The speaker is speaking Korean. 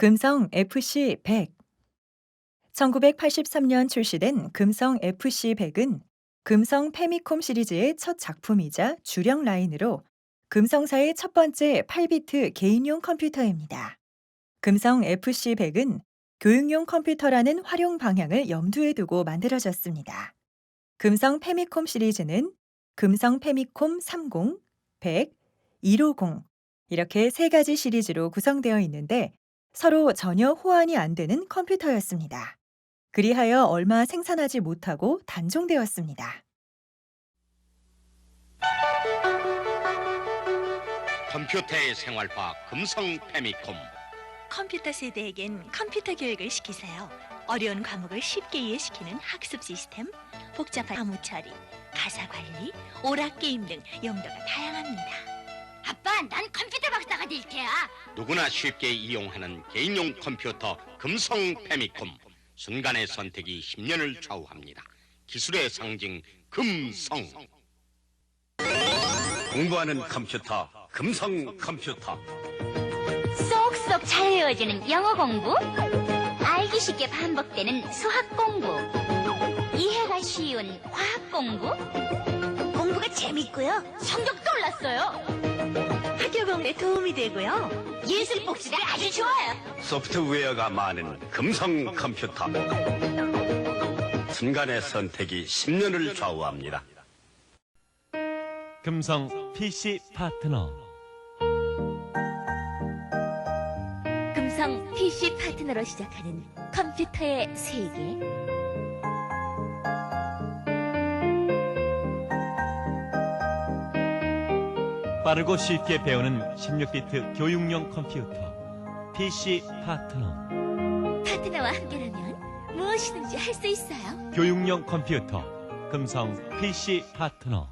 금성 FC100 1983년 출시된 금성 FC100은 금성 페미콤 시리즈의 첫 작품이자 주력 라인으로 금성사의 첫 번째 8비트 개인용 컴퓨터입니다. 금성 FC100은 교육용 컴퓨터라는 활용 방향을 염두에 두고 만들어졌습니다. 금성 페미콤 시리즈는 금성 페미콤 30, 100, 150 이렇게 세 가지 시리즈로 구성되어 있는데 서로 전혀 호환이 안 되는 컴퓨터였습니다. 그리하여 얼마 생산하지 못하고 단종되었습니다. 컴퓨터의 생활화 금성 페미콤 컴퓨터 세대에겐 컴퓨터 교육을 시키세요. 어려운 과목을 쉽게 이해시키는 학습 시스템, 복잡한 사무 처리, 가사 관리, 오락 게임 등 용도가 다양합니다. 아빠, 난 컴퓨터 테야. 누구나 쉽게 이용하는 개인용 컴퓨터 금성 페미콤 순간의 선택이 10년을 좌우합니다 기술의 상징 금성 공부하는 컴퓨터 금성 컴퓨터 쏙쏙 잘 외워지는 영어 공부, 알기 쉽게 반복되는 수학 공부, 이해가 쉬운 과학 공부, 공부가 재밌고요. 성적도 올랐어요. 학교 공부에 도움이 되고요. 예술 복수가 아주 좋아요. 소프트웨어가 많은 금성 컴퓨터 순간의 선택이 10년을 좌우합니다 금성 PC 파트너 금성 PC 파트너로 시작하는 컴퓨터의 세계. 빠르고 쉽게 배우는 16비트 교육용 컴퓨터 PC 파트너 파트너와 함께라면 무엇이든지 할 수 있어요. 교육용 컴퓨터 금성 PC 파트너